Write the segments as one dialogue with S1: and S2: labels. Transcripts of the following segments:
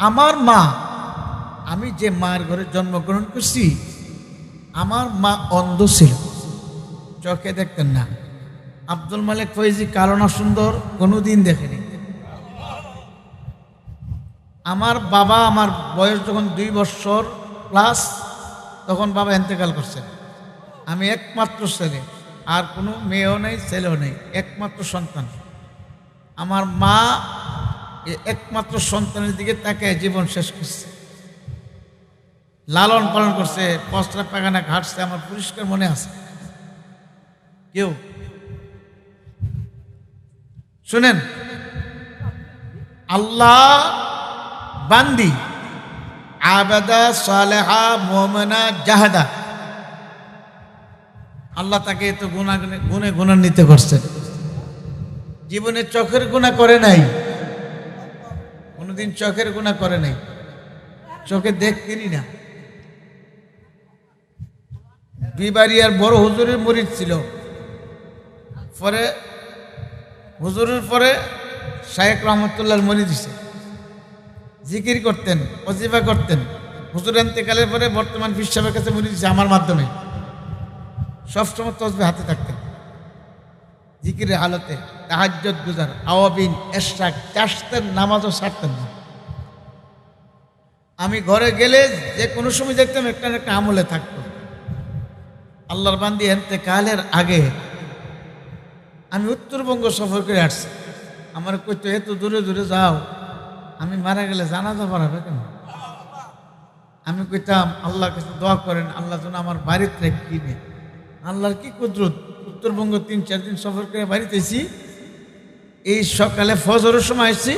S1: আমার মা, আমি যে মার ঘরে জন্মগ্রহণ করছি, আমার মা অন্ধ ছিল। চোখে দেখতেন না। আব্দুল মালিক ফৈজি না সুন্দর, কোনোদিন দেখেনি। আমার বাবা আমার বয়স যখন দুই বছর প্লাস তখন বাবা এন্তেকাল করছেন। আমি একমাত্র ছেলে, আর কোনো মেয়েও নেই, ছেলেও নেই, একমাত্র সন্তান। আমার মা একমাত্র সন্তানের দিকে তাকে জীবন শেষ করছে। লালন পালন করছে পস্ত্রা পাগানা ঘাটছে, আমার পরিষ্কার মনে আছে। কেউ? শুনেন, আল্লাহ বান্দি, আবেদা সালেহা মোমেনা জাহাদা। আল্লাহ তাকে এত গুণা গুণে গুণান্বিত করছেন। জীবনে চোখের গুণা করে নাই। কোনোদিন চোখের গুণা করে নাই। চোখে দেখতেনি না। বিবারিয়ার বড় হুজুরের মরিদ ছিল। পরে হুজুরের পরে শায়েক রহমতুল্লাহ মরিদ দিছে জিকির করতেন অজিফা করতেন। হুজুর এন্তেকালের পরে বর্তমান বিশ্বের কাছে মরিদ দিছে আমার মাধ্যমে সবসময় তসবে হাতে থাকতেন। জিকিরের হালতে তাহাজ্জত গুজার, আওয়াবিন, এশরাক চাষতেন নামাজও ছাড়তেন না। আমি ঘরে গেলে যে কোনো সময় দেখতাম একটা একটা আমলে থাকতো। আল্লাহর বান্দি এনতে কালের আগে আমি উত্তরবঙ্গ সফর করে আসছি। আমার কইতো এত দূরে দূরে যাও। আমি মারা গেলে জানা জানাজা পড়াবে কেন? আমি কইতাম, আল্লাহর কাছে দোয়া করেন, আল্লাহ যেন আমার বাড়িতে কিনে। আল্লাহর কি কুদরত? উত্তরবঙ্গ তিন, চার দিন সফর করে বাড়িতেছি এই সকালে ফজরের সময় আসছি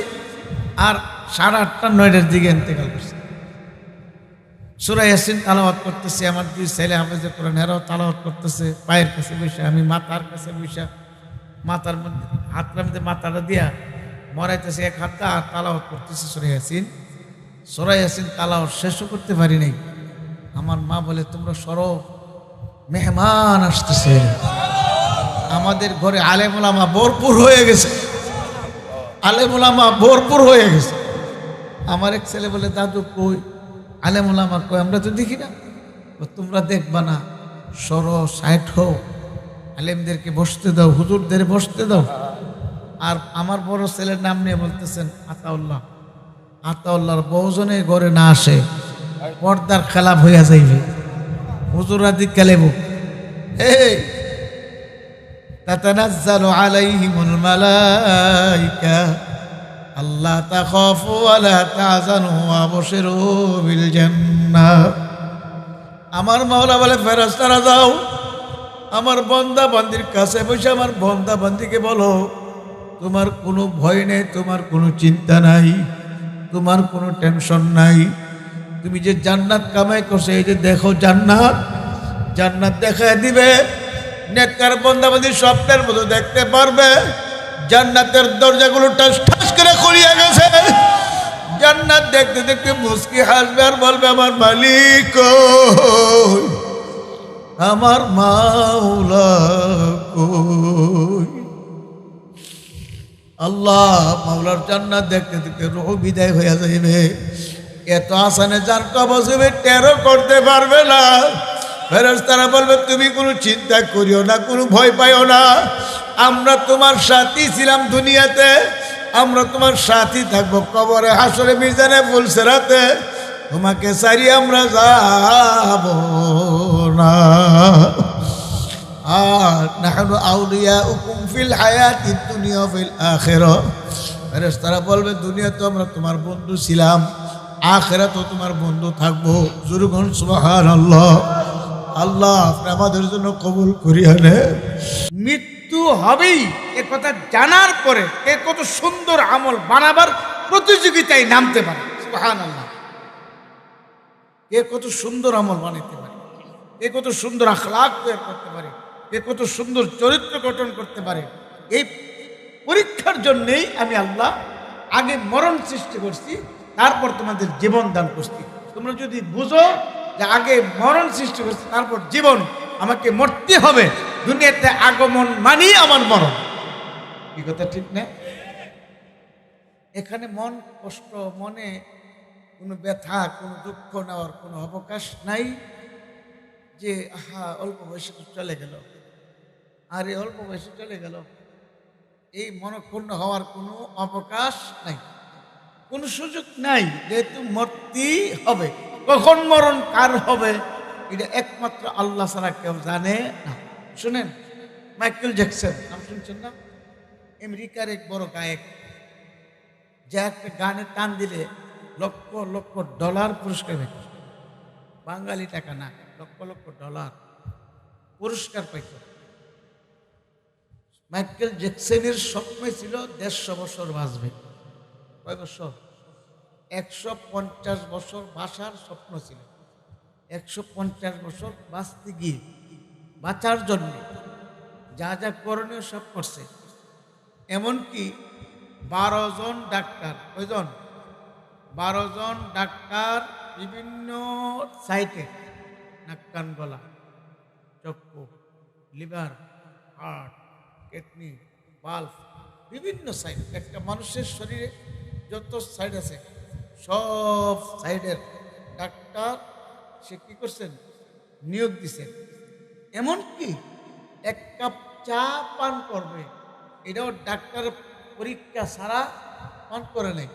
S1: আর সাড়ে আটটা, নয়টার দিকে ইন্তেকাল করছি। সুরাই ইয়াসিন তালাওয়াত করতেছে, আমার দুই ছেলে হাফেজে কোরআন, এরাও তালাওয়াত করতেছে, পায়ের কাছে বসে, আমি মাথার কাছে বসে, মাথার মধ্যে হাতটার মধ্যে মাথাটা দিয়া মরাইতেছে এক হাতটা আর তালাওয়াত করতেছে সুরাই ইয়াসিন। সুরাই ইয়াসিন তালাওয়াত শেষও করতে পারি নাই। আমার মা বলে, তোমরা সরো, মেহমান আসতেছে। আমাদের ঘরে আলেমুলামা ভরপুর হয়ে গেছে। আলেমুলামা ভরপুর হয়ে গেছে। আমার এক ছেলে বলে, দাদু কই? আলেমুলামা কই আমরা তো দেখি না। তোমরা দেখবা না, সর সাইট হও। আলেমদেরকে বসতে দাও, হুজুরদের বসতে দাও। আর আমার বড় ছেলের নাম নিয়ে বলতেছেন আতাউল্লাহ। আতাউল্লাহর বহুজনে ঘরে না আসে, পর্দার খেলাপ হইয়া যাইবে। হুজুরা দিক কালেব এই তাতানাজ্জালু আলাইহিমুল মালাইকা। আল্লাহ তাখাফু ওয়ালা তাহজানু ওয়া বুশিরু আমার মহলা বলে, ফেরেশতারা যাও, আমার বন্দা বান্দির কাছে বসে আমার বন্দা বান্দিকে বলো, তোমার কোনো ভয় নেই, তোমার কোনো চিন্তা নাই, তোমার কোনো টেনশন নাই। তুমি যে জান্নাত কামাই করছ, এই যে দেখো জান্নাত জান্নাত দেখায় দিবে। নেককার বন্দাবাদী স্বপ্নের মতো দেখতে পারবে জান্নাতের দরজাগুলো টাস ঠাস করে খুলিয়া গেছে জান্নাত দেখতে দেখতে মুসকি হাসবে আর বলবে, আমার মালিক? আমার মাওলা? আল্লাহ মাওলার জান্নাত দেখতে দেখতে রোহ বিদায় হয়ে যাইবে এত আসানে যার কবজ হবে টেরো করতে পারবে না ফেরেশতারা বলবে, তুমি কোনো চিন্তা করিও না, কোনো ভয় পাইও না। আমরা তোমার সাথী ছিলাম দুনিয়াতে, আমরা তোমার সাথী থাকব কবরে, হাসরে, মিজানে, ফুলসেরাতে। তোমাকে সারি আমরা যাব না। আর নাহনু আউলিয়া উকুম ফিল হায়াতি দুনিয়া ফিল আখেরা। ফেরেশতারা বলবে দুনিয়া তো আমরা তোমার বন্ধু ছিলাম আখেরা তো তোমার বন্ধু থাকব। জুরুগন সুবহান আল্লাহ আল্লাহ আমাদের জন্য কবুল করিয়া নে মৃত্যু হবেই, এ কথা জানার পরে এ কত সুন্দর আমল বানাবার প্রতিযোগিতায় নামতে পারে। কে কত সুন্দর আমল বানাইতে পারে। এ কত সুন্দর আখলাক তৈরি করতে পারে। এ কত সুন্দর চরিত্র গঠন করতে পারে। এই পরীক্ষার জন্যেই আমি আল্লাহ আগে মরণ সৃষ্টি করছি, তারপর তোমাদের জীবন দান করছি। তোমরা যদি বুঝো যে আগে মরণ সৃষ্টি করছি, তারপর জীবন আমাকে মরতে হবে। দুনিয়াতে আগমন মানি আমার মরণ। কি কথা, ঠিক না? এখানে মন কষ্ট, মনে কোনো ব্যথা, কোনো দুঃখ নেওয়ার কোনো অবকাশ নাই যে, আহা, অল্প বয়সে চলে গেল। আর এই অল্প বয়সে চলে গেল। এই মনক্ষুণ্ণ হওয়ার কোনো অবকাশ নাই। কোনো সুযোগ নাই, যেহেতু মরতি হবে। কখন মরণ কার হবে? এটা একমাত্র আল্লাহ ছাড়া কেউ জানে না। শুনেন, মাইকেল জ্যাকসন, নাম শুনছেন না? আমেরিকার এক বড় গায়ক। যে একটা গানে টান দিলে লক্ষ লক্ষ ডলার পুরস্কার পেত বাঙালি টাকা না, লক্ষ লক্ষ ডলার পুরস্কার পাইত। মাইকেল জ্যাকসনের স্বপ্ন ছিল দেড়শো বছর বাঁচবে। কয় বছর? একশো পঞ্চাশ বছর বাসার স্বপ্ন ছিল। একশো পঞ্চাশ বছর বাঁচতে গিয়ে, বাঁচার জন্য যা যা করণীয় সব করছে। এমনকি বারো জন ডাক্তার, কয়জন? বারো জন ডাক্তার বিভিন্ন সাইটে নাক কান গলা চক্ষু, লিভার, হার্ট, কিডনি, বাল্ব, বিভিন্ন সাইড একটা মানুষের শরীরে যত সাইড আছে সব সাইডের ডাক্তার, সে কি করছেন? নিয়োগ দিছেন। এমনকি এক কাপ চা পান করবে। এটাও ডাক্তার পরীক্ষা ছাড়া পান করে নেই।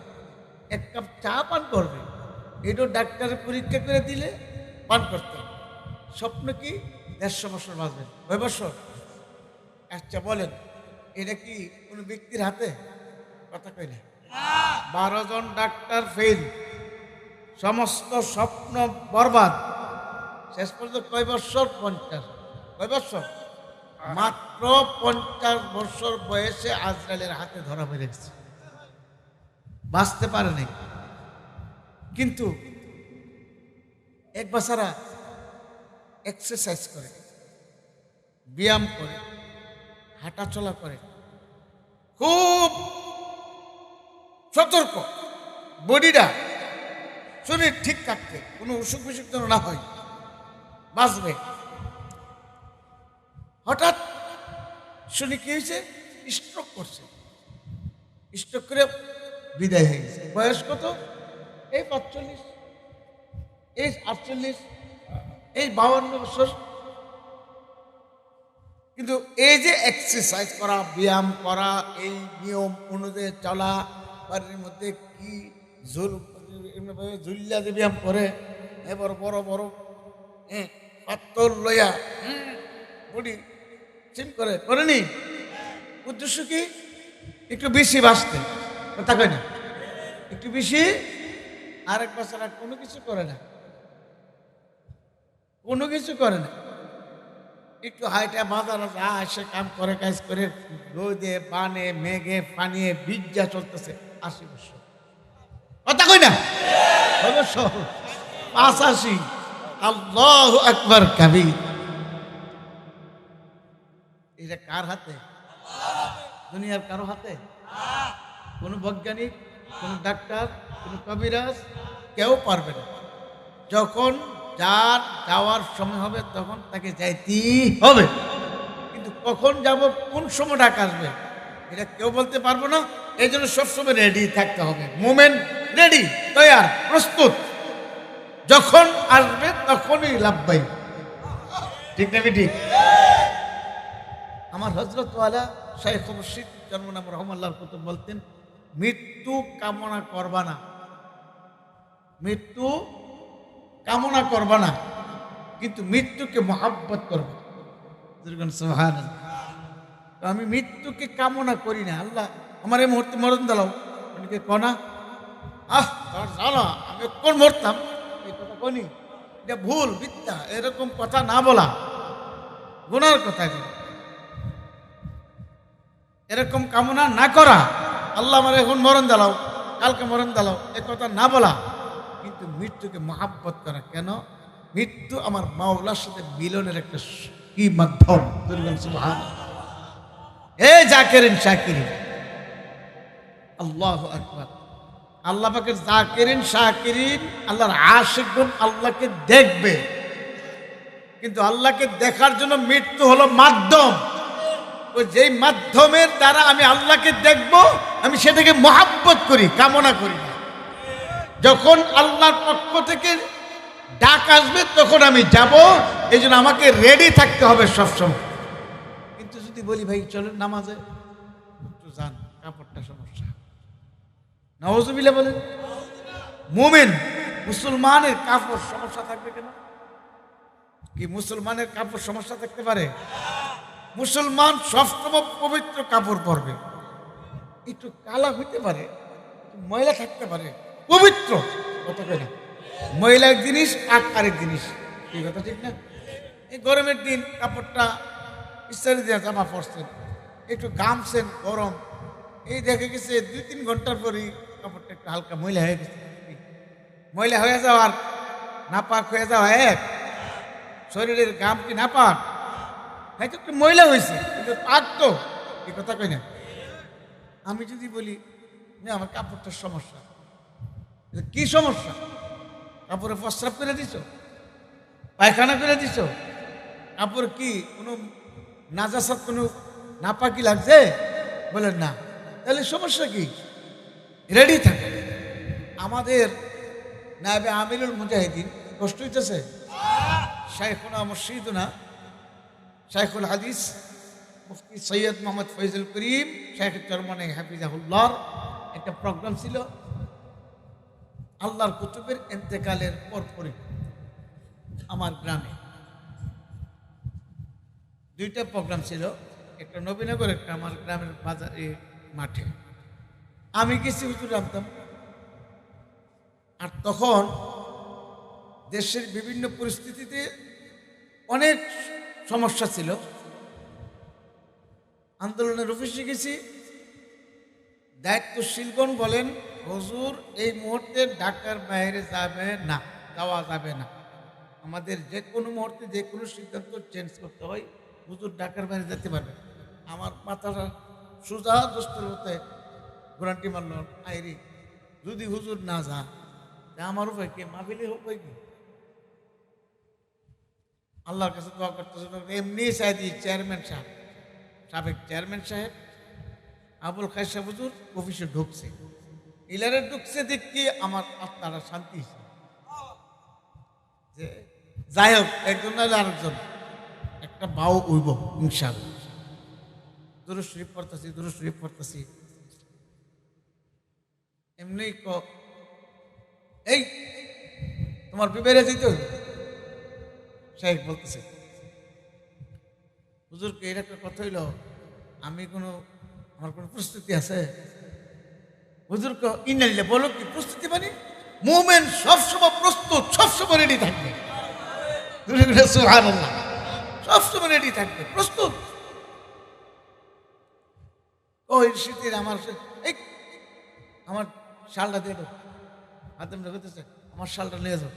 S1: এক কাপ চা পান করবে। এটাও ডাক্তারের পরীক্ষা করে দিলে পান করতে হবে। স্বপ্ন কি? দেড়শো বছর বাঁচবেন কয় বছর? আচ্ছা বলেন। এটা কি কোনো ব্যক্তির হাতে? কথা কই না। বারো জন ডাক্তার ফেল সমস্ত স্বপ্ন বরবাদ। শেষ পর্যন্ত কয় বছর? পঞ্চাশ। কয় বছর? মাত্র পঞ্চাশ বছর বয়সে আজরাইলের হাতে ধরা পড়ে গেছে। বাঁচতে পারে নাই। কিন্তু এক বাসারা এক্সারসাইজ করে, ব্যায়াম করে, হাঁটাচলা করে, খুব সতর্ক। বডিটা শরীর ঠিক থাকতে কোনো অসুখ বিসুখ যেন না হয়, বাঁচবে। হঠাৎ শুনি কি হয়েছে? স্ট্রোক করছে। স্ট্রোক করে বিদায় হয়ে গেছে। বয়স কত? এই পাঁচচল্লিশ। এই আটচল্লিশ। এই বাউন্ন বছর। কিন্তু এই যে এক্সারসাইজ করা, ব্যায়াম করা, এই নিয়ম অনুযায়ী চলা বাড়ির মধ্যে কি ঝুল ঝুল্লা যে ব্যায়াম করে এবার বড় বড় পাত্তর লইয়া বডি চিম করে করেনি উদ্দেশ্য কি? একটু বেশি বাঁচতে। কয় না? একটু বেশি, আরেক বছর আর কোনো কিছু করে না। কোনো কিছু করে না। একটু হাইটা বাজার যা সে কাম করে, কাজ করে, রোদে পানে মেঘে, পানিয়ে বিজ্জা চলতেছে। আশি বছর। কথা কই না? বছর? পাঁচাশি আল্লাহ আকবার কাবির এটা কার হাতে? দুনিয়ার কারও হাতে? কোনো বৈজ্ঞানিক, কোনো ডাক্তার, কোনো কবিরাজ, কেউ পারবে না। যখন যার যাওয়ার সময় হবে, তখন তাকে যাইতেই হবে। কিন্তু কখন যাব, কোন সময় ডাক আসবে? এটা কেউ বলতে পারব না। এই জন্য সবসময় রেডি থাকতে হবে। মোমেন্ট রেডি তৈয়ার, প্রস্তুত। যখন আসবে তখনই লাভবাই ঠিক না ঠিক আমার হজরত ওয়ালা শাইখ মুর্শিদ জন্মনাম রহমাল্লাহ কুতুব বলতেন, মৃত্যু কামনা করবা না। মৃত্যু কামনা করবা না। কিন্তু মৃত্যুকে মহাব্বত করবে। সুবহানাল্লাহ। আমি মৃত্যুকে কামনা করি না। আল্লাহ আমার এই মুহূর্তে মরণ দিলাও। অনেকে কনা আহ জানা আমি কোন মরতাম? এই কথা কনি এটা ভুল বিদ্যা এরকম কথা না বলা। গুনার কথা এরকম কামনা না করা। আল্লাহ আমার এখন মরণ দালাও। কালকে মরণ দালাও। এ কথা না বলা। কিন্তু মৃত্যুকে মহাব্বত করা কেন? মৃত্যু আমার মাওলার সাথে মিলনের একটা কি মাধ্যম। এ জাকেরিন শাকিরিন। আল্লাহ আকবার। আল্লাহ পাকের জাকেরিন শাকিরিন, আল্লাহর আশিকগণ আল্লাহকে দেখবে। কিন্তু আল্লাহকে দেখার জন্য মৃত্যু হলো মাধ্যম। ওই যেই মাধ্যমের দ্বারা আমি আল্লাহকে দেখব, আমি সেটাকে মহাব্বত করি, কামনা করি যখন আল্লাহর পক্ষ থেকে ডাক আসবে, তখন আমি যাব। এই আমাকে রেডি থাকতে হবে সবসময়। বলি, ভাই, চলেন নামাজে। একটু যান, কাপড়টা সমস্যা। নওয়াজবিল্লা বলেন, মোমেন, মুসলমানের কাপড় সমস্যা থাকবে কেন? কি মুসলমানের কাপড় সমস্যা থাকতে পারে? মুসলমান সবসময় পবিত্র কাপড় পরবে। একটু কালা হইতে পারে ময়লা থাকতে পারে। পবিত্র কত করে ময়লা এক জিনিস আরেক জিনিস এই কথা ঠিক না? এই গরমের দিন কাপড়টা ইস্তারি দিয়ে জামা পরছেন। একটু ঘামছেন গরম। এই দেখে গেছে দুই তিন ঘণ্টার পরই কাপড়টা একটু হালকা ময়লা হয়ে গেছে। ময়লা হয়ে যাওয়ার নাপাক হয়ে যাওয়া এক। শরীরের গাম কি নাপাক হয়তো একটু ময়লা হয়েছে, কিন্তু পাক তো। এই কথা কই না। আমি যদি বলি, না, আমার কাপড়টার সমস্যা। কি সমস্যা? কাপড়ে প্রস্রাব করে দিছ? পায়খানা করে দিছ? কাপড় কি কোনো নাজাসাত কোনো নাপাকি লাগছে? বলেন না। তাহলে সমস্যা কি? রেডি থাকে। আমাদের নায়বে আমিরুল মুজাহিদিন, কষ্ট হইতেছে? শাইখুনা মুর্শিদুনা, শাইখুল হাদিস, মুফতি সৈয়দ মোহাম্মদ ফৈজুল করিম শেখ চরমানে হাফিজাহুল্লাহর একটা প্রোগ্রাম ছিল। আল্লাহর কুতুবের এন্তেকালের পরপরই আমার গ্রামে। দুইটা প্রোগ্রাম ছিল, একটা নবীনগর, একটা আমার গ্রামের বাজারে মাঠে। আমি গেছি কিছু জানতাম আর তখন দেশের বিভিন্ন পরিস্থিতিতে অনেক সমস্যা ছিল। আন্দোলনের অফিসে গেছি। দায়িত্বশীলগণ বলেন, হজুর, এই মুহূর্তে ঢাকার বাইরে যাবে না, যাওয়া যাবে না। আমাদের যে কোনো মুহূর্তে যে কোনো সিদ্ধান্ত চেঞ্জ করতে হয়। হুজুর ঢাকার বাইরে যেতে পারবে। আমার মাথাটা সোজা দোস্তর হতে গ্রান্টি মারল আইরি। যদি হুজুর না যা আমার উপায় কি? মাহফিলে উপায় কি? আল্লাহর কাছে দোয়া করতেছে এমনি দিই চেয়ারম্যান সাহেব, সাবেক চেয়ারম্যান সাহেব, আবুল খাই সাহেব হুজুর অফিসে ঢুকছে। ইলারে ঢুকছে দেখি আমার আত্মারা শান্তি যে যাই হোক, একজন না আরেকজন। একটা বাউ উইব ইনশাল্লাহ দুরু শরীফ পড়তেছি শরীফ পড়তেছি। এমনি এই, তোমার যেতে বলতেছে হুজুরকে এর একটা কথা হইল, আমি কোনো, আমার কোনো প্রস্তুতি আছে? হুজুরকে ইনাইলে বলো কি প্রস্তুতি মানে? মুভমেন্ট সবসময় প্রস্তুত, সবসময় রেডি থাকবে। সুবহানাল্লাহ। সবসময় রেডি থাকবে, প্রস্তুত। ওই শীতের আমার এই, আমার শালটা দিয়ে দাও। করতেছে আমার শালটা নিয়ে যাও।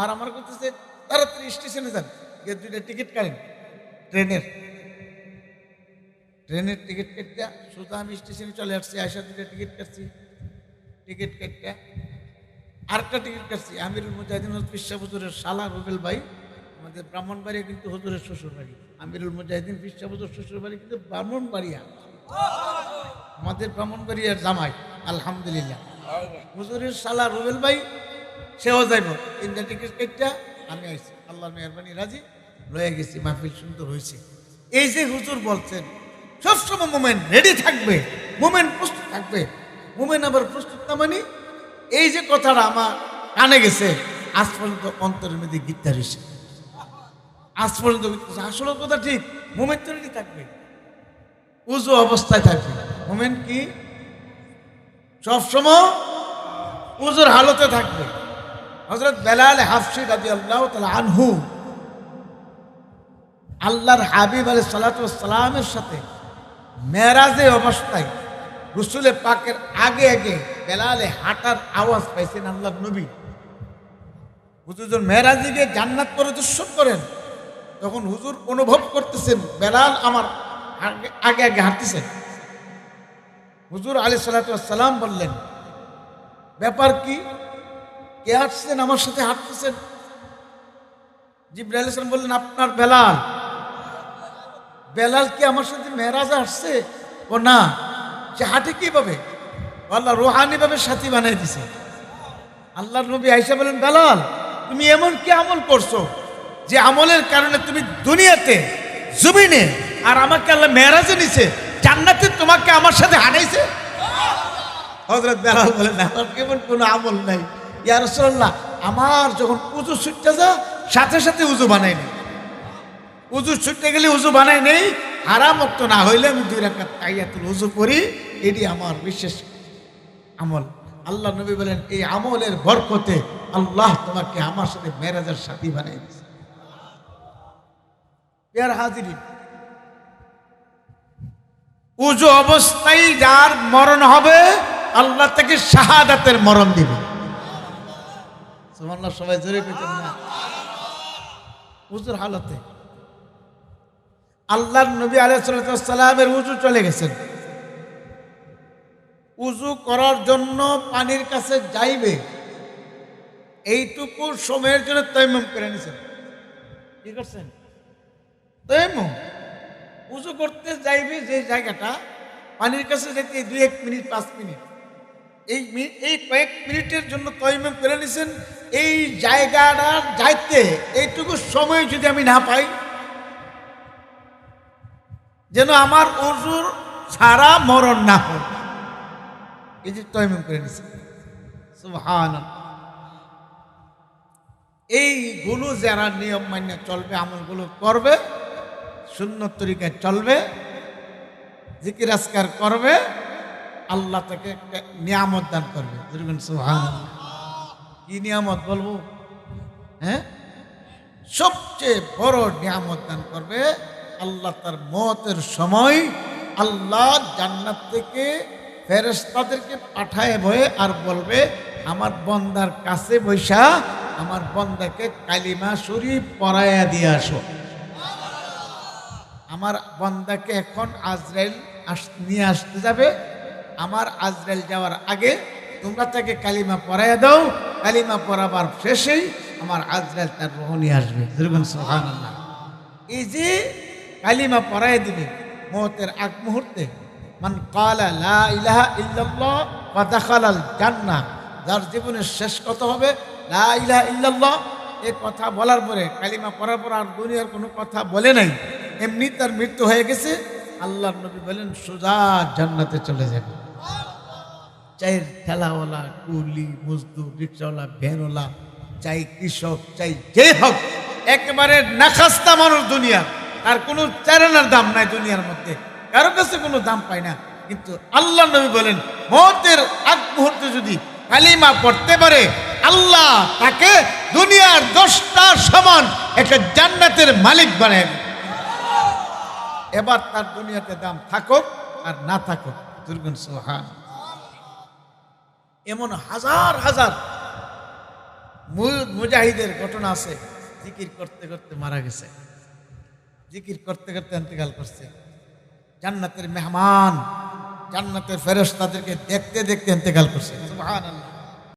S1: আর আমার করতেছে তাড়াতাড়ি স্টেশনে যান। গিয়ে দুইটা টিকিট কাটেন, ট্রেনের। ট্রেনের টিকিট কেটে সোজা আমি স্টেশনে চলে আসছি আয়সা দুইটা টিকিট কাটছি। টিকিট কেটে আরেকটা টিকিট কাটছি। আমিরুল মুজাহিদিন পিসা শালা রুবেল ভাই। আমাদের ব্রাহ্মণবাড়ি কিন্তু হুজুরের শ্বশুর বাড়ি আমিরুল মুজাহিদিন পিসা হুজুর শ্বশুর বাড়ি কিন্তু ব্রাহ্মণবাড়িয়া। আমাদের ব্রাহ্মণবাড়িয়ার জামাই, আলহামদুলিল্লাহ। হুজুরের শালা রুবেল ভাই, সেও যাইব। তিনটা টিকিট কেটটা আমি আইছি। আল্লাহর মেহরবানি, রাজি? লয়ে গেছি, মাহফিল সুন্দর হয়েছে। এই যে হুজুর বলছেন, সবসময় মোমেন্ট রেডি থাকবে মোমেন্ট প্রস্তুত থাকবে। মোমেন্ট আবার প্রস্তুত না মানে এই যে কথাটা আমার কানে গেছে, আজ পর্যন্ত অন্তরের মধ্যে গীতা রয়েছে আজ পর্যন্ত আসলে কথা ঠিক মোমেন্ট তো রেডি থাকবে। উজু অবস্থায় থাকবে। মোমেন্ট কি? সবসময় উজুর হালতে থাকবে। হজরত বেলাল হাফসি রাজি আল্লাহ আনহু আল্লাহর হাবিব আলী সালাতামের সাথে মেরাজে অবস্থায় রসুলে পাকের আগে আগে বেলালে হাঁটার আওয়াজ পাইছেন আল্লাহর নবী। হুজুর মেরাজে গিয়ে জান্নাত পরিদর্শন করেন তখন হুজুর অনুভব করতেছেন, বেলাল আমার আগে আগে হাঁটতেছেন হুজুর আলী সালাতাম বললেন, ব্যাপার কি? কে হাঁটছেন আমার সাথে হাঁটতেছেন? ইসলাম বললেন, আপনার বেলাল। বেলাল কি আমার সাথে মেহরাজে আসছে? ও না। সে হাঁটে কীভাবে? আল্লাহ রোহানি ভাবে সাথী বানাই দিছে। আল্লাহ নবী আইসা বলেন বেলাল, তুমি এমন কি আমল করছ? যে আমলের কারণে তুমি দুনিয়াতে, জমিনে, আর আমাকে আল্লাহ মেরাজে নিছে, জান্নাতে তোমাকে আমার সাথে হারাইছে? হজরত বেলাল বলেন, আমার কেমন কোনো আমল নাই। ইয়া আমার যখন উজু ছুটতে যা সাথে সাথে উজু বানাই নেই। উজু ছুটতে গেলে উজু বানাই নেই। হারামত্ত না হইলে আমি দুই রাখাত তাইয়াতুল উজু করি। এটি আমার বিশেষ আমল। আল্লাহ নবী বলেন, এই আমলের বরকতে আল্লাহ তোমাকে আমার সাথে মেরাজের সাথী বানিয়ে দিয়েছে। পেয়ার হাজিরি। উজু অবস্থায় যার মরণ হবে আল্লাহ তাকে শাহাদাতের মরণ দিবে। সবাই জোরে পেতেন না। উজুর হালতে। আল্লাহর নবী আলাইসালামের উজু চলে গেছেন উজু করার জন্য পানির কাছে যাইবে এইটুকু সময়ের জন্য তৈমম করে নিছেন। কি করছেন? তৈমম উজু করতে যাইবে যে জায়গাটা, পানির কাছে যেতে দুই এক মিনিট, পাঁচ মিনিট। এই এই কয়েক মিনিটের জন্য তৈমম করে নিছেন, এই জায়গাটা যাইতে এইটুকু সময় যদি আমি না পাই, যেন আমার অজুর ছাড়া মরণ না হয়। এই যে তৈমম করে নিছে সুবহান এইগুলো যারা নিয়ম মান্য চলবে, আমলগুলো করবে শূন্য তরিকায় চলবে, জিকির আসকার করবে, আল্লাহ তাকে একটা নিয়ামত দান করবে। কি নিয়ামত বলব? হ্যাঁ? সবচেয়ে বড় নিয়ামত দান করবে আল্লাহ তার মতের সময়, আল্লাহ জান্নাত থেকে ফেরেস্তাদেরকে পাঠায় বয়ে আর বলবে, আমার বন্দার কাছে বৈশা, আমার বন্দাকে কালিমা শরীফ পড়াইয়া দিয়ে আসো। আমার বন্দাকে এখন আজরাইল আস- নিয়ে আসতে যাবে। আমার আজরাইল যাওয়ার আগে তোমরা তাকে কালিমা পড়াইয়া দাও। কালিমা পড়াবার শেষেই আমার আজরাইল তার রোহ নিয়ে আসবে। সোহান এই যে কালিমা পড়াই দিবে মহতের আগ মুহূর্তে, মান কালা লা ইলাহা যার জীবনের শেষ কত হবে? লা ইলাহা এই কথা বলার পরে, কালিমা পড়ার পর আর দুনিয়ার কোনো কথা বলে নাই। এমনি তার মৃত্যু হয়ে গেছে। আল্লাহর নবী বলেন, সোজা জান্নাতে চলে যাবে। চাই ঠেলাওয়ালা, কুলি, মজদুর, রিক্সাওয়ালা, ভ্যানওয়ালা, চাই কৃষক, চাই যে হোক, একেবারে নাখাস্তা মানুষ দুনিয়া আর কোনো চারানার দাম নাই দুনিয়ার মধ্যে। কারও কাছে কোনো দাম পায় না। কিন্তু আল্লাহ নবী বলেন, মতের আগ মুহূর্তে যদি কালিমা পড়তে পারে, আল্লাহ তাকে দুনিয়ার দশটা সমান একটা জান্নাতের মালিক বানায়। এবার তার দুনিয়াতে দাম থাকুক আর না থাকুক। দুর্গুন সোহান এমন হাজার হাজার মুজাহিদের ঘটনা আছে। জিকির করতে করতে মারা গেছে। জিকির করতে করতে ইন্তেকাল করছে। জান্নাতের মেহমান, জান্নাতের ফেরস তাদেরকে দেখতে দেখতে ইন্তেকাল করছে। সুবহানাল্লাহ।